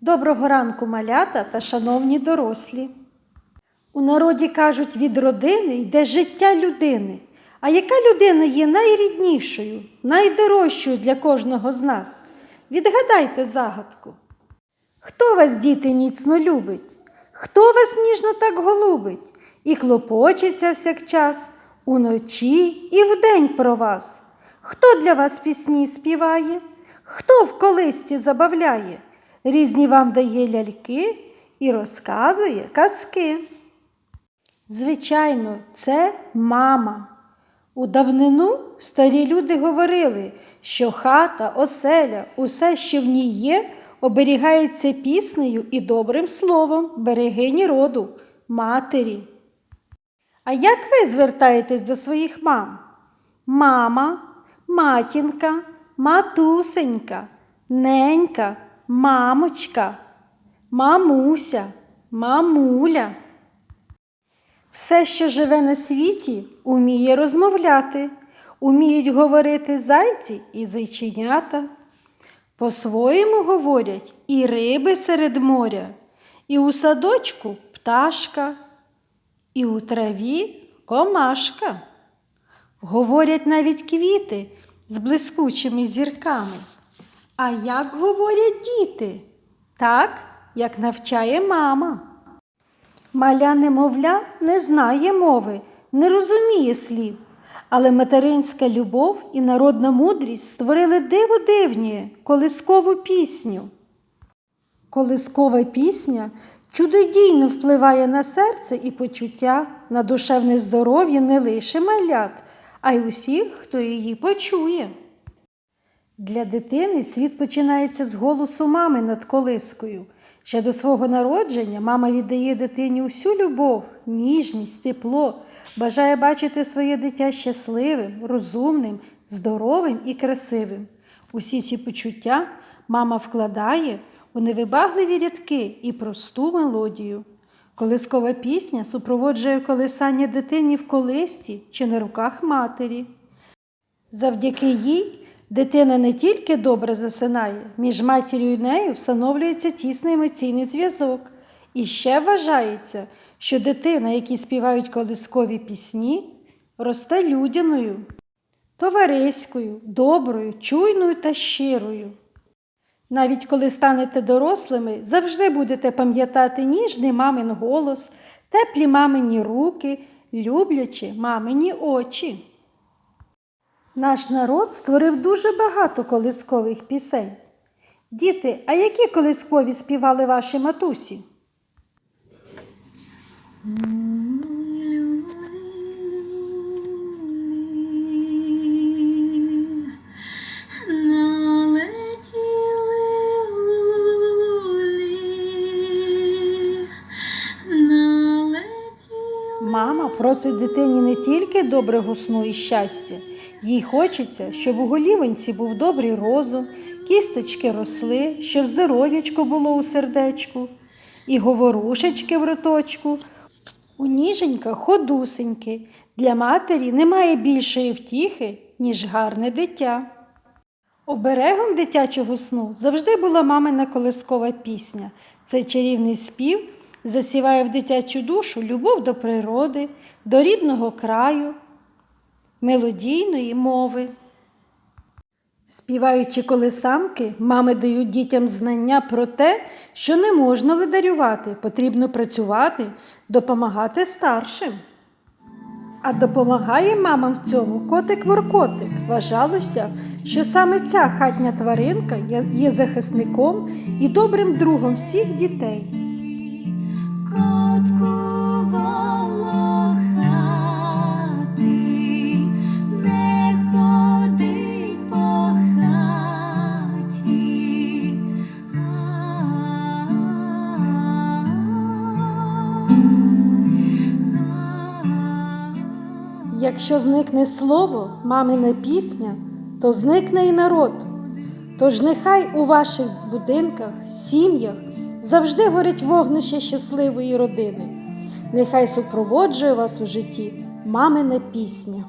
Доброго ранку, малята та шановні дорослі. У народі кажуть, від родини йде життя людини. А яка людина є найріднішою, найдорожчою для кожного з нас? Відгадайте загадку. Хто вас, діти, міцно любить? Хто вас ніжно так голубить і клопочеться всякчас уночі і вдень про вас? Хто для вас пісні співає? Хто в колисці забавляє? Різні вам дає ляльки і розказує казки. Звичайно, це мама. У давнину старі люди говорили, що хата, оселя, усе, що в ній є, оберігається піснею і добрим словом берегині роду, матері. А як ви звертаєтесь до своїх мам? Мама, матінка, матусенька, ненька, мамочка, мамуся, мамуля. Все, що живе на світі, уміє розмовляти, уміють говорити зайці і зайченята. По-своєму говорять і риби серед моря, і у садочку пташка, і у траві комашка. Говорять навіть квіти з блискучими зірками. А як говорять діти? Так, як навчає мама. Маля немовля не знає мови, не розуміє слів, але материнська любов і народна мудрість створили диво дивні колискову пісню. Колискова пісня чудодійно впливає на серце і почуття, на душевне здоров'я не лише малят, а й усіх, хто її почує. Для дитини світ починається з голосу мами над колискою. Ще до свого народження мама віддає дитині усю любов, ніжність, тепло, бажає бачити своє дитя щасливим, розумним, здоровим і красивим. Усі ці почуття мама вкладає у невибагливі рядки і просту мелодію. Колискова пісня супроводжує колисання дитині в колисті чи на руках матері. Завдяки їй дитина не тільки добре засинає, між матір'ю і нею встановлюється тісний емоційний зв'язок. І ще вважається, що дитина, які співають колискові пісні, росте людяною, товариською, доброю, чуйною та щирою. Навіть коли станете дорослими, завжди будете пам'ятати ніжний мамин голос, теплі мамині руки, люблячі мамині очі. Наш народ створив дуже багато колискових пісень. Діти, а які колискові співали ваші матусі? Просить дитині не тільки доброго сну і щастя, їй хочеться, щоб у голівоньці був добрий розум, кісточки росли, щоб здоров'ячко було у сердечку, і говорушечки в роточку, у ніженьках ходусеньки. Для матері немає більшої втіхи, ніж гарне дитя. Оберегом дитячого сну завжди була мамина колискова пісня. Цей чарівний спів засіває в дитячу душу любов до природи, до рідного краю, мелодійної мови. Співаючи колисанки, мами дають дітям знання про те, що не можна ледарювати, потрібно працювати, допомагати старшим. А допомагає мамам в цьому котик-воркотик. Вважалося, що саме ця хатня тваринка є захисником і добрим другом всіх дітей. Якщо зникне слово, мамина пісня, то зникне і народ. Тож нехай у ваших будинках, сім'ях завжди горить вогнище щасливої родини. Нехай супроводжує вас у житті мамина пісня.